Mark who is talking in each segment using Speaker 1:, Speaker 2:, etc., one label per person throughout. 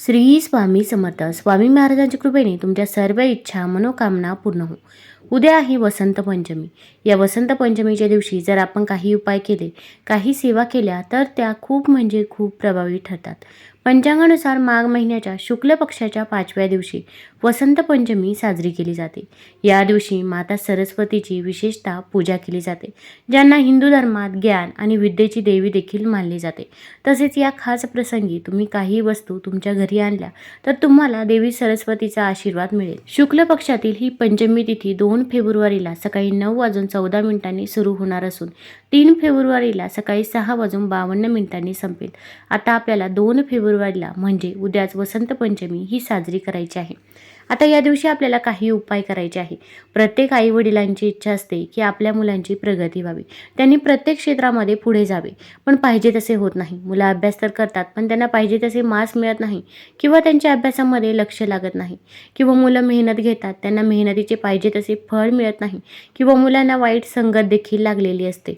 Speaker 1: श्री स्वामी समर्थ. स्वामी महाराजांच्या कृपेने तुमच्या सर्व इच्छा मनोकामना पूर्ण हो उद्या आहे वसंत पंचमी. या वसंत पंचमीच्या दिवशी जर आपण काही उपाय केले काही सेवा केल्या तर त्या खूप म्हणजे खूप प्रभावी ठरतात. पंचांगानुसार माघ महिन्याच्या शुक्ल पक्षाच्या पाचव्या दिवशी वसंत पंचमी साजरी केली जाते. या दिवशी माता सरस्वतीची विशेषतः पूजा केली जाते ज्यांना हिंदू धर्मात ज्ञान आणि विद्येची देवी देखील मानली जाते. तसेच या खास प्रसंगी तुम्ही काही वस्तू तुमच्या घरी आणल्या तर तुम्हाला देवी सरस्वतीचा आशीर्वाद मिळेल. शुक्ल पक्षातील ही पंचमी तिथी दोन फेब्रुवारीला सकाळी नऊ वाजून चौदा मिनिटांनी सुरू होणार असून तीन फेब्रुवारीला सकाळी सहा वाजून बावन्न मिनिटांनी संपेल. आता आपल्याला दोन फेब्रुवारी फेब्रुवारीला म्हणजे उद्याच वसंत पंचमी ही साजरी करायची आहे. आता या दिवशी आपल्याला काही उपाय करायचे आहे प्रत्येक आई वडिलांची इच्छा असते की आपल्या मुलांची प्रगती व्हावी. त्यांनी प्रत्येक क्षेत्रामध्ये पुढे जावे. पण पाहिजे तसे होत नाही. मुलं अभ्यास तर करतात पण त्यांना पाहिजे तसे मार्क्स मिळत नाही किंवा त्यांच्या अभ्यासामध्ये लक्ष लागत नाही. किंवा मुलं मेहनत घेतात त्यांना मेहनतीचे पाहिजे तसे फळ मिळत नाही किंवा मुलांना वाईट संगत देखील लागलेली असते.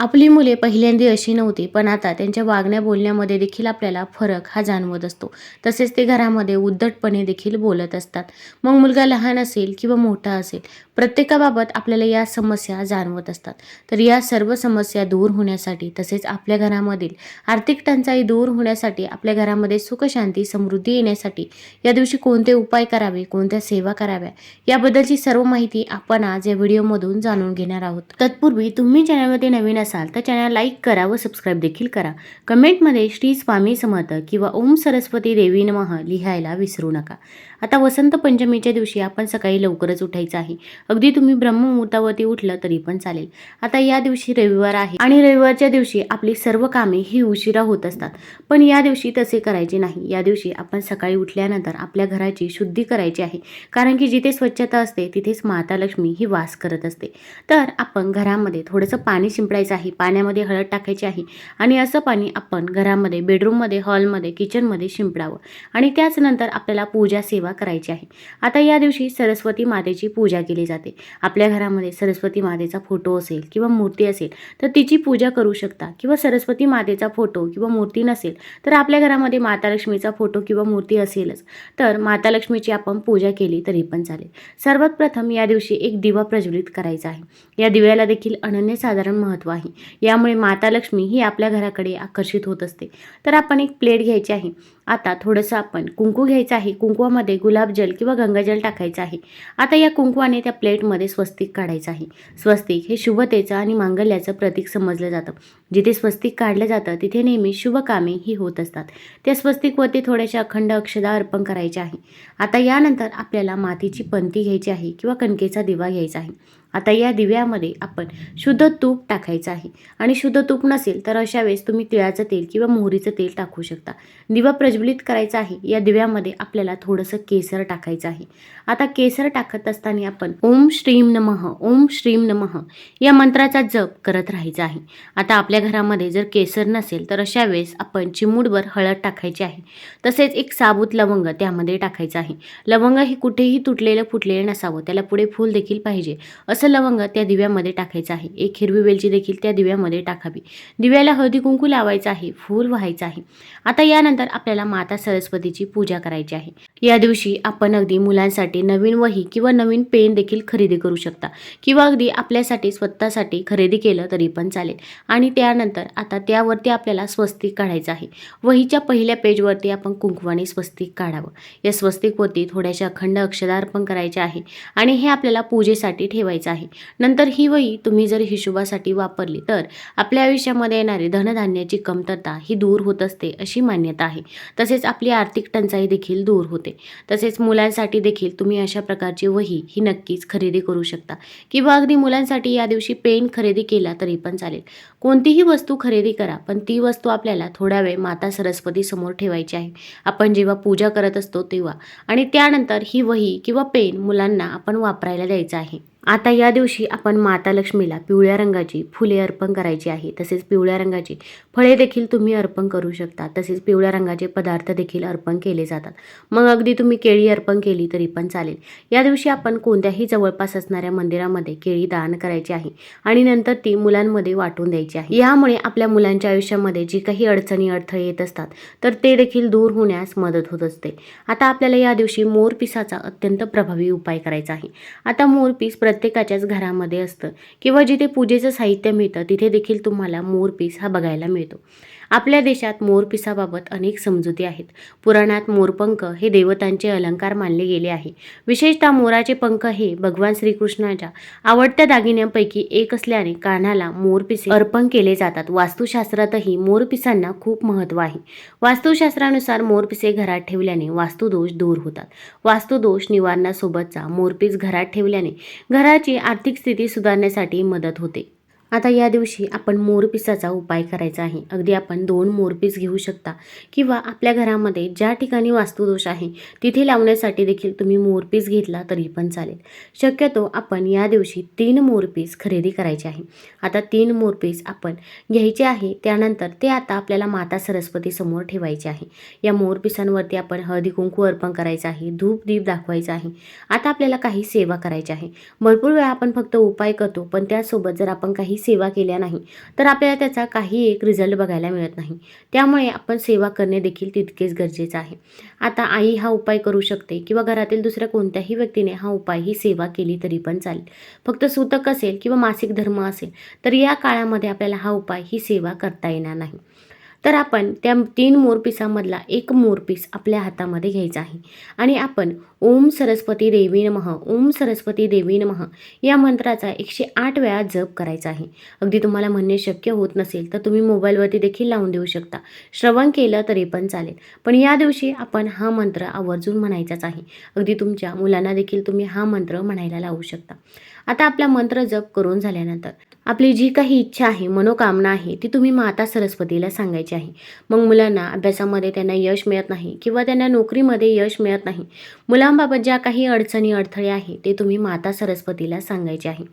Speaker 1: आपली मुले पहिल्यांदी अशी नव्हती पण आता त्यांच्या वागण्या बोलण्यामध्ये देखील आपल्याला फरक हा जाणवत असतो. तसेच ते घरामध्ये उद्धटपणे देखील बोलत असतात. मग मुलगा लहान असेल किंवा मोठा असेल प्रत्येकाबाबत आपल्याला या समस्या जाणवत असतात. तर या सर्व समस्या दूर होण्यासाठी तसेच आपल्या घरामधील आर्थिक टंचाई दूर होण्यासाठी आपल्या घरामध्ये सुखशांती समृद्धी येण्यासाठी या दिवशी कोणते उपाय करावे कोणत्या सेवा कराव्या याबद्दलची सर्व माहिती आपण आज या व्हिडिओमधून जाणून घेणार आहोत. तत्पूर्वी तुम्ही चॅनलमध्ये नवीन असाल तर चॅनल लाईक करा व सबस्क्राईब देखील करा. कमेंटमध्ये श्री स्वामी समर्थ किंवा ओम सरस्वती देवी नमः लिहायला विसरू नका. आता वसंत पंचमीच्या दिवशी आपण सकाळी लवकरच उठायचं आहे. अगदी तुम्ही ब्रह्ममुहूर्तावरती उठलं तरी पण चालेल. आता या दिवशी रविवार आहे आणि रविवारच्या दिवशी आपली सर्व कामे ही उशिरा होत असतात. पण या दिवशी तसे करायचे नाही. या दिवशी आपण सकाळी उठल्यानंतर आपल्या घराची शुद्धी करायची आहे. कारण की जिथे स्वच्छता असते तिथेच माता लक्ष्मी ही वास करत असते. तर आपण घरामध्ये थोडंसं पाणी शिंपडायचं आहे. पाण्यामध्ये हळद टाकायची आहे आणि असं पाणी आपण घरामध्ये बेडरूममध्ये हॉलमध्ये किचनमध्ये शिंपडावं आणि त्याचनंतर आपल्याला पूजा सेवा करायची आहे. आता या दिवशी सरस्वती मातेची पूजा केली जाते. आपल्या घरामध्ये सरस्वती मातेचा फोटो असेल किंवा मूर्ती असेल तर तिची पूजा करू शकता. किंवा सरस्वती मातेचा फोटो किंवा मूर्ती नसेल तर आपल्या घरामध्ये माता लक्ष्मीचा फोटो किंवा मूर्ती असेलच. तर माता लक्ष्मीची आपण पूजा केली तरी पण चालेल. सर्वात प्रथम या दिवशी एक दिवा प्रज्वलित करायचा आहे. या दिव्याला देखील अनन्यसाधारण महत्त्व आहे. यामुळे माता लक्ष्मी ही आपल्या घराकडे आकर्षित होत असते. तर आपण एक प्लेट घ्यायची आहे. आता थोडंसं आपण कुंकू घ्यायचं आहे. कुंकवामध्ये गुलाबजल किंवा गंगाजल टाकायचं आहे. आता या कुंकवाने त्या प्लेटमध्ये स्वस्तिक काढायचं आहे. स्वस्तिक हे शुभतेचं आणि मांगल्याचं प्रतीक समजलं जातं. जिथे स्वस्तिक काढलं जातं तिथे नेहमी शुभ कामे ही होत असतात. त्या स्वस्तिकवरती थोड्याशा अखंड अक्षदा अर्पण करायच्या आहे. आता यानंतर आपल्याला मातीची पंती घ्यायची आहे किंवा कणकेचा दिवा घ्यायचा आहे. आता या दिव्यामध्ये आपण शुद्ध तूप टाकायचं आहे. आणि शुद्ध तूप नसेल तर अशा वेळेस तुम्ही तिळाचं तेल किंवा मोहरीचं तेल टाकू शकता. दिवा प्रज्वलित करायचा आहे. या दिव्यामध्ये आपल्याला थोडंसं केसर टाकायचं आहे. आता केसर टाकत असताना आपण ओम श्रीम नमः ओम श्रीम नमः या मंत्राचा जप करत राहायचा आहे. आता आपल्या घरामध्ये जर केसर नसेल तर अशा वेळेस आपण चिमूडभर हळद टाकायची आहे. तसेच एक साबूत लवंग त्यामध्ये टाकायचं आहे. लवंग हे कुठेही तुटलेलं फुटलेलं नसावं त्याला पुढे फूल देखील पाहिजे. असं लवंग त्या दिव्यामध्ये टाकायचं आहे. एक हिरवी वेलची देखील त्या दिव्यामध्ये टाकावी. दिव्याला हळदी कुंकू लावायचं आहे फूल व्हायचं आहे. आता यानंतर आपल्याला माता सरस्वतीची पूजा करायची आहे. या दिवशी आपण अगदी मुलांसाठी नवीन वही किंवा नवीन पेन देखील खरेदी करू शकता. किंवा अगदी आपल्यासाठी स्वतःसाठी खरेदी केलं तरी पण चालेल. आणि त्यानंतर आता त्यावरती आपल्याला स्वस्तिक काढायचं आहे. वहीच्या पहिल्या पेजवरती आपण कुंकवाने स्वस्तिक काढावं. या स्वस्तिकवरती थोड्याशा अखंड अक्षदा अर्पण करायचे आहे आणि हे आपल्याला पूजेसाठी ठेवायचं आहे. नंतर ही वही तुम्ही जर हिशोबासाठी वापरली तर आपल्या आयुष्यामध्ये येणारी धनधान्याची कमतरता ही दूर होत असते अशी मान्यता आहे. तसेच आपली आर्थिक टंचाई देखील दूर होते. तसेच मुलांसाठी देखील तुम्ही तुम्ही अशा प्रकारची वही ही नक्कीच खरेदी करू शकता. किंवा अगदी मुलांसाठी या दिवशी पेन खरेदी केला तरी पण चालेल. कोणतीही वस्तू खरेदी करा पण ती वस्तू आपल्याला थोडा वेळ माता सरस्वती समोर ठेवायची आहे. आपण जेव्हा पूजा करत असतो तेव्हा. आणि त्यानंतर ही वही किंवा पेन मुलांना आपण वापरायला द्यायचं आहे. आता या दिवशी आपण माता लक्ष्मीला पिवळ्या रंगाची फुले अर्पण करायची आहे. तसेच पिवळ्या रंगाची फळे देखील तुम्ही अर्पण करू शकता. तसेच पिवळ्या रंगाचे पदार्थ देखील अर्पण केले जातात. मग अगदी तुम्ही केळी अर्पण केली तरी पण चालेल. या दिवशी आपण कोणत्याही जवळपास असणाऱ्या मंदिरामध्ये केळी दान करायची आहे आणि नंतर ती मुलांमध्ये वाटून द्यायची आहे. यामुळे आपल्या मुलांच्या आयुष्यामध्ये जी काही अडचणी अडथळे येत असतात तर ते देखील दूर होण्यास मदत होत असते. आता आपल्याला या दिवशी मोरपिसाचा अत्यंत प्रभावी उपाय करायचा आहे. आता मोरपीस प्रत्येकाच्याच घरामध्ये असतं किंवा जिथे पूजेचं साहित्य मिळतं तिथे देखील तुम्हाला मोरपीस हा बघायला मिळतो. आपल्या देशात मोरपिसाबाबत अनेक समजुती आहेत. पुराणात मोरपंख हे देवतांचे अलंकार मानले गेले आहे. विशेषतः मोराचे पंख हे भगवान श्रीकृष्णाच्या आवडत्या दागिन्यांपैकी एक असल्याने कानाला मोरपिसे अर्पण केले जातात. वास्तुशास्त्रातही मोरपिसांना खूप महत्त्व आहे. वास्तुशास्त्रानुसार मोरपिसे घरात ठेवल्याने वास्तुदोष दूर होतात. वास्तुदोष निवारणासोबतचा मोरपीस घरात ठेवल्याने घराची आर्थिक स्थिती सुधारण्यासाठी मदत होते. आता या दिवशी आपण मोरपिसाचा उपाय करायचा आहे. अगदी आपण दोन मोरपीस घेऊ शकता. किंवा आपल्या घरामध्ये ज्या ठिकाणी वास्तुदोष आहे तिथे लावण्यासाठी देखील तुम्ही मोरपीस घेतला तरी पण चालेल. शक्यतो आपण या दिवशी तीन मोरपीस खरेदी करायचे आहे. आता तीन मोरपीस आपण घ्यायचे आहे त्यानंतर ते आता आपल्याला माता सरस्वती समोर ठेवायचे आहे. या मोरपिसांवरती आपण हळदी कुंकू अर्पण करायचं आहे धूप दीप दाखवायचा आहे. आता आपल्याला काही सेवा करायची आहे. भरपूर वेळा आपण फक्त उपाय करतो पण त्यासोबत जर आपण काही सेवा केल्या नाही तर आपल्याला त्याचा काही एक रिझल्ट बघायला मिळत नाही. त्यामुळे आपण सेवा करणे देखील तितकेच गरजेचं आहे. आता आई हा उपाय करू शकते किंवा घरातील दुसऱ्या कोणत्याही व्यक्तीने हा उपाय ही सेवा केली तरी पण चालेल. फक्त सूतक असेल किंवा मासिक धर्म असेल तर या काळामध्ये आपल्याला हा उपाय ही सेवा करता येणार नाही. तर आपण त्या तीन मोरपिसामधला एक मोरपीस आपल्या हातामध्ये घ्यायचा आहे. आणि आपण ओम सरस्वती देवी नमः ओम सरस्वती देवी नमः या मंत्राचा एकशे आठ वेळा जप करायचा आहे. अगदी तुम्हाला म्हणणे शक्य होत नसेल तर तुम्ही मोबाईलवरती देखील लावून देऊ शकता. श्रवण केलं तरी पण चालेल. पण या दिवशी आपण हा मंत्र आवर्जून म्हणायचाच आहे. अगदी तुमच्या मुलांना देखील तुम्ही हा मंत्र म्हणायला लावू शकता. आता आपला मंत्र जप करून झाल्यानंतर आपली जी काही इच्छा आहे मनोकामना आहे ती तुम्ही माता सरस्वतीला सांगायची आहे. मग मुलांना अभ्यासामध्ये त्यांना यश मिळत नाही किंवा त्यांना नोकरीमध्ये यश मिळत नाही. मुलांबाबत ज्या काही अडचणी अडथळे आहे ते तुम्ही माता सरस्वतीला सांगायचे आहे.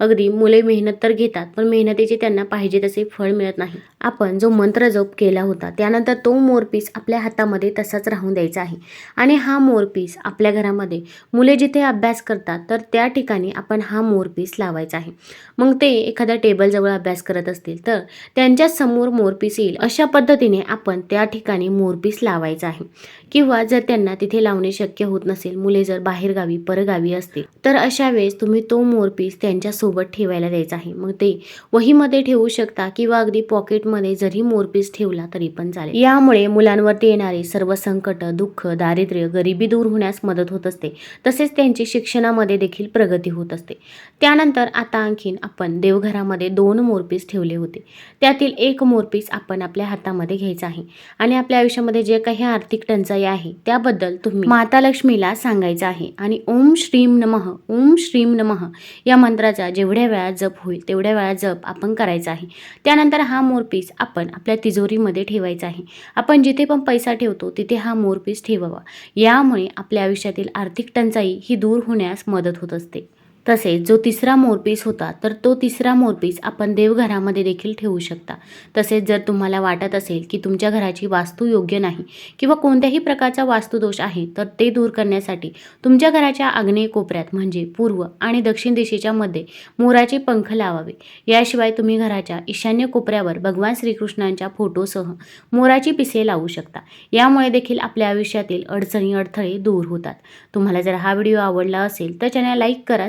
Speaker 1: अगदी मुले मेहनत तर घेतात पण मेहनतीचे त्यांना पाहिजे तसे फळ मिळत नाही. आपण जो मंत्र जप केला होता त्यानंतर तो मोरपीस आपल्या हातामध्ये तसाच राहून द्यायचा आहे. आणि हा मोरपीस आपल्या घरामध्ये मुले जिथे अभ्यास करतात तर त्या ठिकाणी आपण हा मोरपीस लावायचा आहे. मग ते एखाद्या टेबलजवळ अभ्यास करत असतील तर त्यांच्यासमोर मोरपीस येईल. अशा पद्धतीने आपण त्या ठिकाणी मोरपीस लावायचा आहे. किंवा जर त्यांना तिथे लावणे शक्य होत नसेल मुले जर बाहेरगावी परगावी असतील तर अशा वेळेस तुम्ही तो मोरपीस त्यांच्यासोबत ठेवायला द्यायचा आहे. मग ते वहीमध्ये ठेवू शकता किंवा अगदी पॉकेटमध्ये जरी मोरपीस ठेवला तरी पण चालेल. यामुळे मुलांवरती येणारे सर्व संकट दुःख दारिद्र्य गरिबी दूर होण्यास मदत होत असते. तसेच त्यांची शिक्षणामध्ये देखील प्रगती होत असते. त्यानंतर आता आणखीन आपण देवघरामध्ये दोन मोरपीस ठेवले होते. त्यातील एक मोरपीस आपण आपल्या हातामध्ये घ्यायचा आहे आणि आपल्या आयुष्यामध्ये जे काही आर्थिक टंचाई आहे त्याबद्दल तुम्ही माता लक्ष्मीला सांगायचं आहे आणि ओम श्रीम नमः ओम श्रीम नमः या मंत्राचा जेवढ्या वेळा जप होईल तेवढ्या वेळा जप आपण करायचा आहे. त्यानंतर हा मोरपीस आपण आपल्या तिजोरीमध्ये ठेवायचा आहे. आपण जिथे पण पैसा ठेवतो तिथे हा मोरपीस ठेवावा. यामुळे आपल्या आयुष्यातील आर्थिक टंचाई ही दूर होण्यास मदत होत असते. तसेच जो तिसरा मोरपीस होता तर तो तिसरा मोरपीस आपण देवघरामध्ये देखील ठेवू शकता. तसेच जर तुम्हाला वाटत असेल की तुमच्या घराची वास्तू योग्य नाही किंवा कोणत्याही प्रकारचा वास्तुदोष आहे तर ते दूर करण्यासाठी तुमच्या घराच्या आग्नेय कोपऱ्यात म्हणजे पूर्व आणि दक्षिण दिशेच्या मध्ये मोराचे पंख लावावे. याशिवाय तुम्ही घराच्या ईशान्य कोपऱ्यावर भगवान श्रीकृष्णांच्या फोटोसह मोराची पिसे लावू शकता. यामुळे देखील आपल्या आयुष्यातील अडचणी अडथळे दूर होतात. तुम्हाला जर हा व्हिडिओ आवडला असेल तर चॅनल लाईक करा